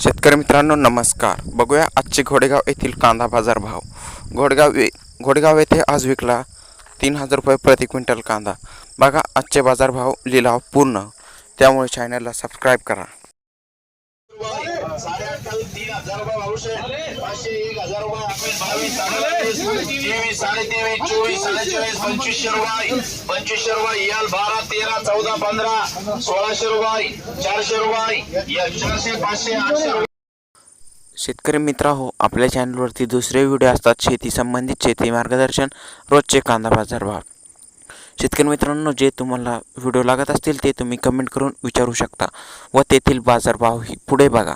शेतकरी मित्रांनो नमस्कार. बघूया आजचे घोडेगाव येथील कांदा बाजार भाव. घोडगाव घोडगाव घोडेगाव येथे आज विकला तीन हजार रुपये प्रति क्विंटल कांदा. बघा आजचे बाजारभाव लिलाव पूर्ण. त्यामुळे चॅनलला सबस्क्राईब करा. साडे अठ्ठावीस तीन हजार रुपये भाऊशे पाचशे एक हजार रुपये एकवीस बावीस साडेबावीस तेवीस साडे तेवीस चोवीस साडे चोवीस पंचवीसशे रुपये. पंचवीसशे रुपये याल बारा तेरा चौदा पंधरा सोळाशे रुपये चारशे रुपये चारशे पाचशे आठशे रुपये. शेतकरी मित्र हो आपल्या चॅनलवरती दुसरे व्हिडिओ असतात शेती संबंधित शेती मार्गदर्शन रोजचे कांदा बाजार भाव. शेतकरी मित्रांनो जे तुम्हाला व्हिडिओ लागत असतील ते तुम्ही कमेंट करून विचारू शकता व तेथील बाजारभाव ही पुढे बघा.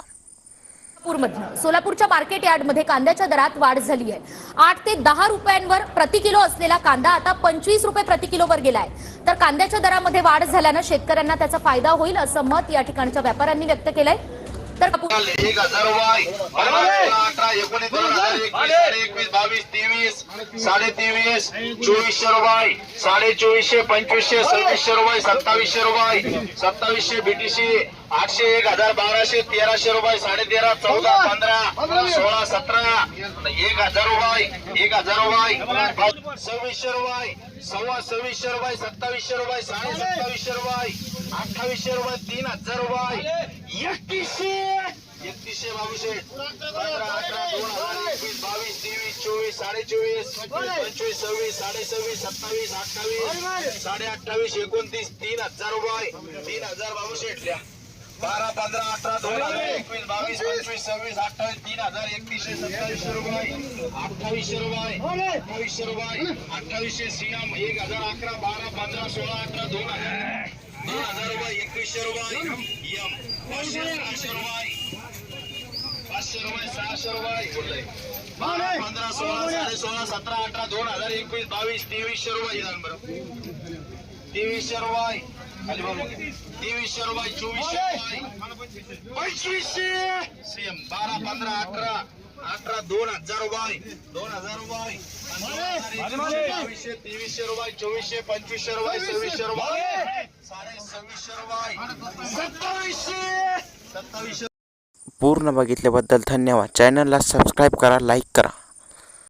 सोलापूरमधनं. सोलापूरच्या मार्केट यार्डमध्ये कांद्याच्या दरात वाढ झाली आहे आठ ते दहा रुपयांवर प्रति किलो असलेला कांदा आता पंचवीस रुपये प्रति किलोवर गेलाय. तर कांद्याच्या दरामध्ये वाढ झाल्यानं शेतकऱ्यांना त्याचा फायदा होईल असं मत या ठिकाणच्या व्यापाऱ्यांनी व्यक्त केलंय. तर कापूस- एक हजार रुपये पंधरा, सोळा, अठरा एकोणीस दोन हजार एकवीस साडे एकवीस बावीस तेवीस साडे तेवीस चोवीसशे रुपये. साडे चोवीसशे पंचवीसशे सव्वीसशे रुपये सत्तावीसशे रुपये. सत्तावीसशे बीटीसी आठशे एक हजार बाराशे तेराशे रुपये साडे तेरा चौदा पंधरा सोळा सतरा एक हजार रुपये एक हजार रुपये. सव्वीसशे रुपये सव्वा सव्वीसशे रुपये सत्तावीसशे रुपये साडे सत्तावीसशे रुपये अठ्ठावीसशे रुपये तीन हजार रुपये. एकतीसशे एकतीसशे बावीसशे पंधरा अठरा दोन हजार चोवीस साडे चोवीस पंचवीस सव्वीस साडे सव्वीस सत्तावीस अठ्ठावीस साडे अठ्ठावीस एकोणतीस तीन हजार रुपये तीन हजार बावीसशे बारा पंधरा अठरा दोन हजार एकवीस बावीस पंचवीस. सव्वीस अठ्ठावीस तीन हजार एकतीसशे सत्तावीसशे रुपये अठ्ठावीसशे रुपये अठ्ठावीसशे रुपये अठ्ठावीसशे सियाम एक हजार अकरा बारा पंधरा सोळा अठरा दोन हजार. दोन हजार रुपये एकवीसशे रुपये यम पाचशे रुपये बारा पंधरा सोळा साडे सोळा सतरा अठरा दोन हजार एकवीस बावीस तेवीसशे रुपये जाण बरं तेवीसशे रुपये खाली बघ तेवीसशे रुपये चोवीसशे रुपये पंचवीसशे सेम बारा पंधरा अठरा अठरा दोन हजार रुपये दोन हजार रुपये बावीसशे तेवीसशे रुपये चोवीसशे पंचवीसशे रुपये सव्वीसशे रुपये साडे सव्वीसशे रुपये सत्तावीसशे सत्तावीसशे पूर्ण बघितल्याबद्दल धन्यवाद. चॅनलला सबस्क्राईब करा लाईक करा.